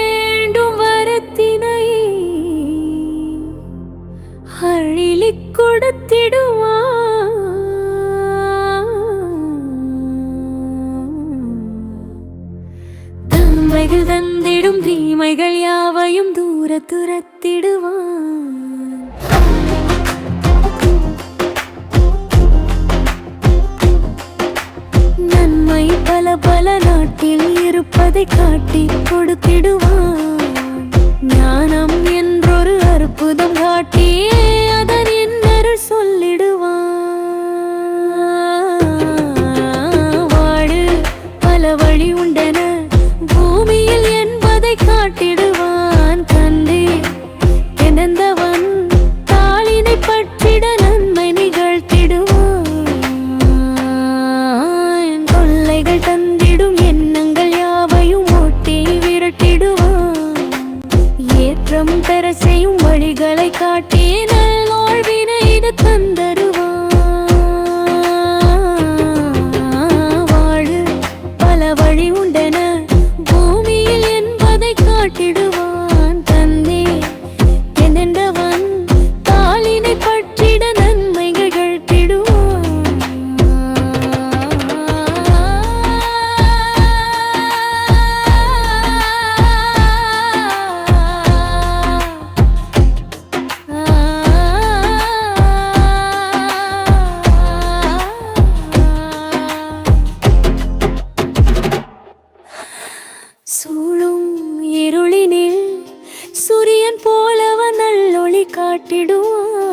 வேண்டும் வரத்தினை. அழிலி கொடுத்திடுவா தன்மைகள் தந்திடும் தீமைகள் யாவையும் தூர துரத்திடுவான் பல பல நாட்டில் இருப்பதை காட்டி கொடுத்திடுவான். மாற்றம் தர செய்யும் வழிகளை காட்டிய நல் வாழ்வினை இது தந்தது. காட்டிடுவான்.